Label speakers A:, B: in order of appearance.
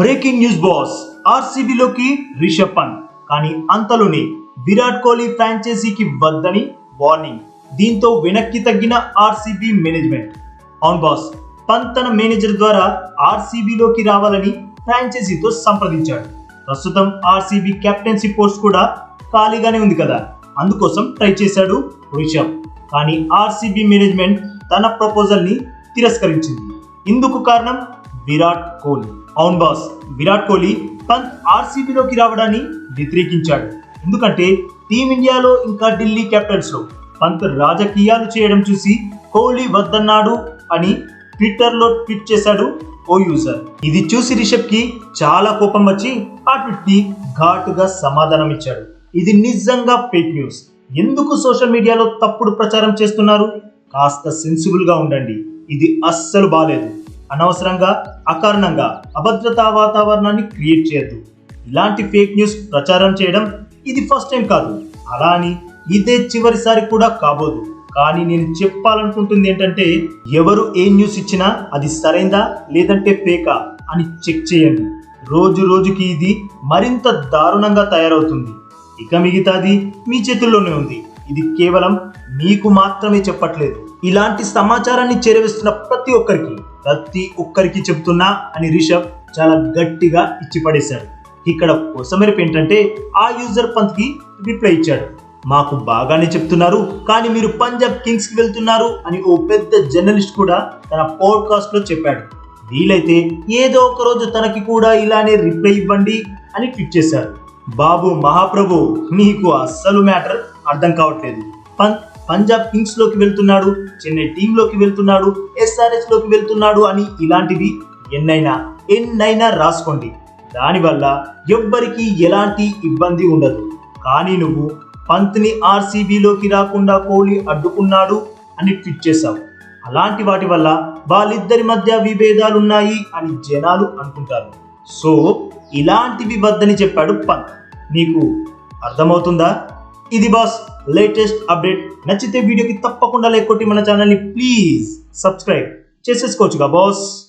A: Breaking news boss ఆర్సీబీలోకి రిషబ్ పంత్. కానీ అంతలోనే విరాట్ కోహ్లీ ఫ్రాంచైజీకి వద్దని వార్నింగ్. దీంతో వెనక్కి తగ్గిన ఆర్సీబీ మేనేజ్మెంట్. అవును బాస్ పంత్ తన మేనేజర్ ద్వారా ఆర్సీబీలోకి రావాలని ఫ్రాంచైజీతో సంప్రదించాడు. ప్రస్తుతం ఆర్సీబీ కెప్టెన్సీ పోస్ట్ కూడా ఖాళీగానే ఉంది కదా. అందుకోసం ట్రై చేశాడు రిషబ్. కానీ ఆర్సీబీ మేనేజ్మెంట్ తన ప్రపోజల్ని తిరస్కరించింది. ఇందుకు కారణం విరాట్ కోహ్లీ. అవును బాస్ విరాట్ కోహ్లీ పంత్ ఆర్సీబీలోకి రావడాన్ని వ్యతిరేకించాడు. ఎందుకంటే టీమిండియాలో ఇంకా ఢిల్లీ క్యాపిటల్స్లో పంత్ రాజకీయాలు చేయడం చూసి కోహ్లీ వద్దన్నాడు అని ట్విట్టర్లో ట్వీట్ చేశాడు ఓ యూజర్. ఇది చూసి రిషబ్కి చాలా కోపం వచ్చి ఆ ట్వీట్కి ఘాటుగా సమాధానం ఇచ్చాడు. ఇది నిజంగా ఫేక్ న్యూస్. ఎందుకు సోషల్ మీడియాలో తప్పుడు ప్రచారం చేస్తున్నారు? కాస్త సెన్సిబుల్గా ఉండండి. ఇది అస్సలు బాలేదు. అనవసరంగా అకారణంగా అభద్రతా వాతావరణాన్ని క్రియేట్ చేయొద్దు. ఇలాంటి ఫేక్ న్యూస్ ప్రచారం చేయడం ఇది ఫస్ట్ టైం కాదు. అలా అని ఇదే చివరిసారి కూడా కాబోదు. కానీ నేను చెప్పాలనుకుంటుంది ఏంటంటే ఎవరు ఏ న్యూస్ ఇచ్చినా అది సరైందా లేదంటే ఫేకా అని చెక్ చేయండి. రోజు రోజుకి ఇది మరింత దారుణంగా తయారవుతుంది. ఇక మిగతాది మీ చేతుల్లోనే ఉంది. ఇది కేవలం మీకు మాత్రమే చెప్పట్లేదు. ఇలాంటి సమాచారాన్ని చేరవేస్తున్న ప్రతి ఒక్కరికి ప్రతి ఒక్కరికి చెప్తున్నా అని రిషబ్ చాలా గట్టిగా ఇచ్చి పడేశాడు. ఇక్కడ కోసమెరుపు ఏంటంటే ఆ యూజర్ పంత్కి రిప్లై ఇచ్చాడు. మాకు బాగానే చెప్తున్నారు కానీ మీరు పంజాబ్ కింగ్స్కి వెళ్తున్నారు అని ఓ పెద్ద జర్నలిస్ట్ కూడా తన పోడ్కాస్ట్లో చెప్పాడు. వీలైతే ఏదో ఒక రోజు తనకి కూడా ఇలానే రిప్లై ఇవ్వండి అని ట్వీట్ చేశారు. బాబు మహాప్రభు నీకు అస్సలు మ్యాటర్ అర్థం కావట్లేదు. పంజాబ్ కింగ్స్లోకి వెళ్తున్నాడు చెన్నై టీమ్లోకి వెళ్తున్నాడు ఎస్ఆర్ఎస్లోకి వెళ్తున్నాడు అని ఇలాంటివి ఎన్నైనా ఎన్నైనా రాసుకోండి. దానివల్ల ఎవ్వరికీ ఎలాంటి ఇబ్బంది ఉండదు. కానీ నువ్వు పంత్ని ఆర్సీబీలోకి రాకుండా కోహ్లీ అడ్డుకున్నాడు అని ట్వీట్ చేశావు. అలాంటి వాటి వల్ల వాళ్ళిద్దరి మధ్య విభేదాలున్నాయి అని జనాలు అనుకుంటారు. సో ఇలాంటివి వద్దని చెప్పాడు పంత్. నీకు అర్థమవుతుందా? ఇది బాస్ లేటెస్ట్ అప్డేట్. నచ్చితే వీడియోకి తప్పకుండా లైక్ కొట్టి మన ఛానల్ని ప్లీజ్ సబ్స్క్రైబ్ చేసేసుకోవచ్చుగా బాస్.